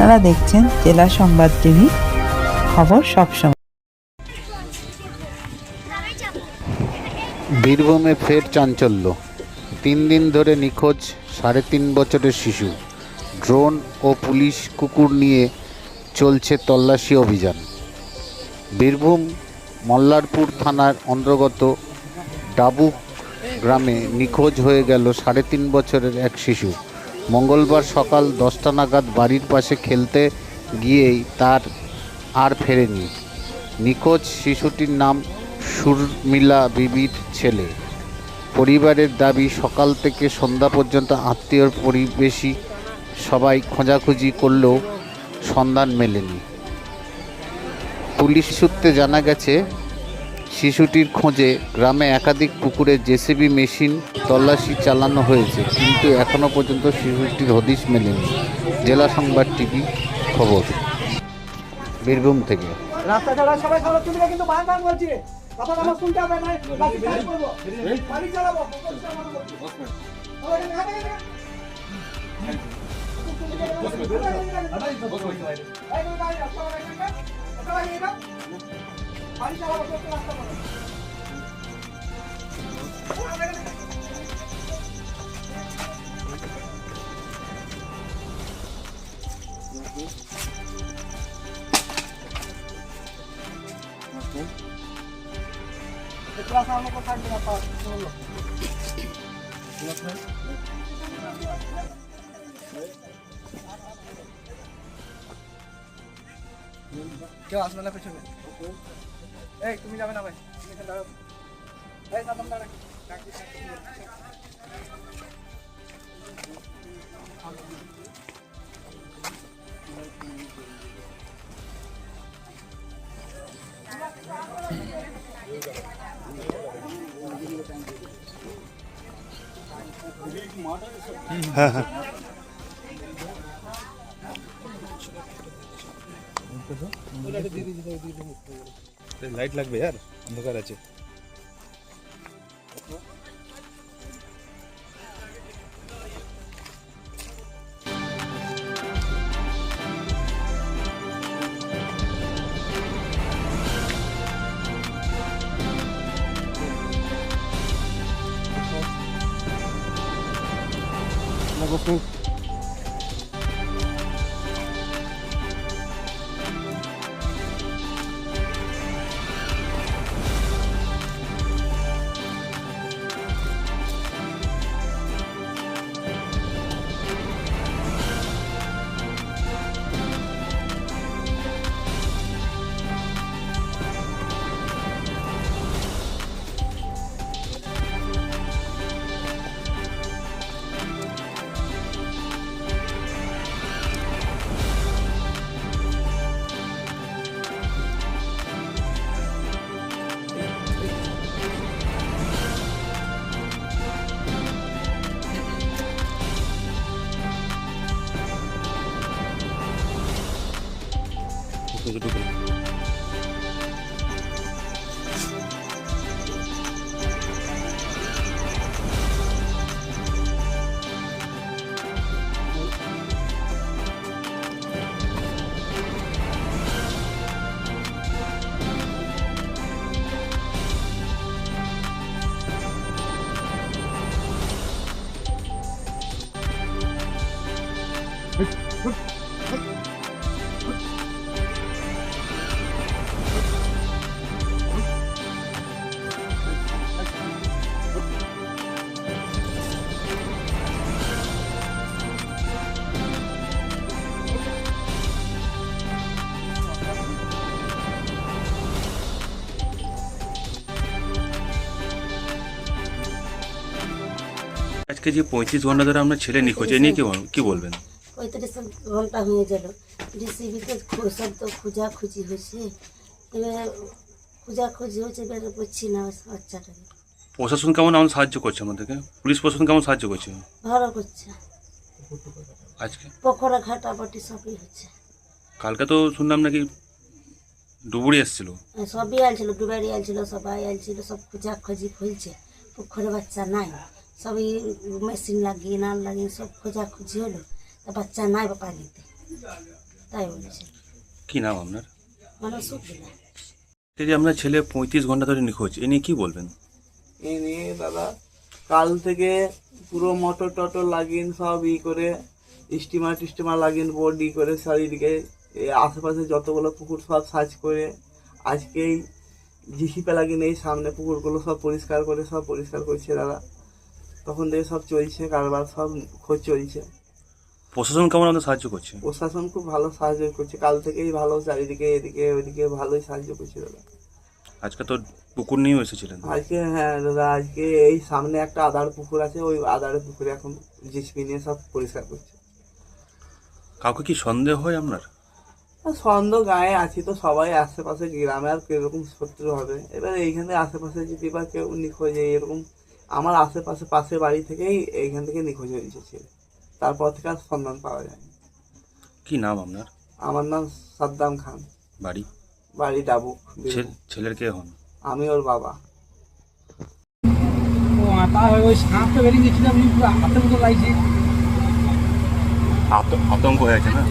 আপনারা দেখছেন জেলা সংবাদ টিভি, খবর সবসময় বীরভূমে ফের চাঞ্চল্য। তিন দিন ধরে নিখোঁজ সাড়ে তিন বছরের শিশু। ড্রোন ও পুলিশ কুকুর নিয়ে চলছে তল্লাশি অভিযান। বীরভূম মল্লারপুর থানার অন্তর্গত ডাবুক গ্রামে নিখোঁজ হয়ে গেল সাড়ে তিন বছরের এক শিশু। মঙ্গলবার সকাল দশটা নাগাদ বাড়ির পাশে খেলতে গিয়েই তার আর ফেরেনি। নিখোঁজ শিশুটির নাম সুরমিলা বিবির ছেলে। পরিবারের দাবি, সকাল থেকে সন্ধ্যা পর্যন্ত আত্মীয় পরিবেশী সবাই খোঁজাখুঁজি করলেও সন্ধান মেলেনি। পুলিশ সূত্রে জানা গেছে শিশুটির খোঁজে গ্রামে একাধিক পুকুরে জেসিবি মেশিন তল্লাশি চালানো হয়েছে, কিন্তু এখনও পর্যন্ত শিশুটির হদিশ মেলেনি। জেলা সংবাদ টিভি খবর। বীরভূম থেকে। রাস্তা ছাড়া সবাই তুমি কিন্তু বলছি কথা শুনতে হবে না বাকি কাজ কেউ আসবে না পেছনে? এই তুমি যাবে না ভাই। তুমি এখানে দাঁড়াও। এই সামনে দাঁড়া লাইট লাগবে यार অন্ধকার আছে 그래 그래 그래 Good. আজকে যে পঁয়ত্রিশ ঘণ্টা ধরে আপনার ছেলে নিখোঁজ এ নিয়ে কি বল- কি বলবেন? পঁয়ত্রিশ ঘণ্টা হয়ে গেল। ডিসিবিতে সব তো খোঁজাখুঁজি হয়েছে। এবার খোঁজাখুঁজি হচ্ছে বেরো করছি না বাচ্চাটাকে। প্রশাসন কেমন আমাদের সাহায্য করছে আমাদেরকে? পুলিশ প্রশাসন কেমন সাহায্য করছে? ভালো করছে। আজকে? পোখরা ঘাটাপাটি সবই হচ্ছে। কালকে তো শুনলাম নাকি ডুবুরি এসেছিল। আর সবই আলছিল ডুবারি আলছিল সবাই আলছিল সব খোঁজাখুঁজি খুলছে পুকুরে বাচ্চা নাই। সবই মেশিন লাগিয়ে না লাগিয়ে সব খোঁজাখুঁজি হলো। তা বাচ্চা নাই পানিতে তাই বলেছে। কি নাম আপনার? মানে যে আপনার ছেলে পঁয়ত্রিশ ঘণ্টা ধরে নিখোঁজ এ নিয়ে কি বলবেন? এই নিয়ে দাদা কাল থেকে পুরো মোটর টটর লাগিয়ে সব ই করে স্টিমার টিস্টিমার লাগিয়ে বোর্ড ই করে চারিদিকে এই আশেপাশে যতগুলো পুকুর সব সার্চ করে আজকেই জিসিপে লাগিয়ে এই সামনে পুকুরগুলো সব পরিষ্কার করে সব পরিষ্কার করছে দাদা। তখন থেকে সব চলছে কারবার সব খোঁজ চলছে। প্রশাসন কেমন আমাদের সাহায্য করছে? প্রশাসন খুব ভালো সাহায্য করছে কাল থেকেই ভালো চারিদিকে এদিকে ওইদিকে ভালোই সাহায্য করছে দাদা। আজকে তো পুকুর নিয়েও এসেছিলেন। আজকে হ্যাঁ দাদা আজকে এই সামনে একটা আদার পুকুর আছে ওই আদারের পুকুরে এখন জিসপি নিয়ে সব পরিষ্কার করছে। কাউকে কি সন্দেহ হয় আপনার? সন্দেহ গায়ে আছি তো সবাই আশেপাশে গ্রামে আর কীরকম শত্রু হবে। এবার এইখানে আশেপাশে যদি বা কেউ নিখোঁজ এরকম আমার আশেপাশে পাশের বাড়ি থেকেই এইখান থেকে নিখোঁজ হয়েছে ছেলে তারপর থেকে আর সন্ধান পাওয়া যায় কি নাম আপনার? আমার নাম সাদ্দাম খান। বাড়ি? বাড়ি ডাবুক। ছে- ছেলের কে হন? আমি ওর বাবা। আত- আতঙ্ক হয়েছে না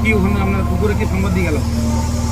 কি ওখানে আপনার পুকুরে কি সংবাদ দিয়ে গেল হ্যাঁ, কি হ্যাঁ, হ্যাঁ, আপনার? পুকুরে কি দিয়ে হ্যাঁ,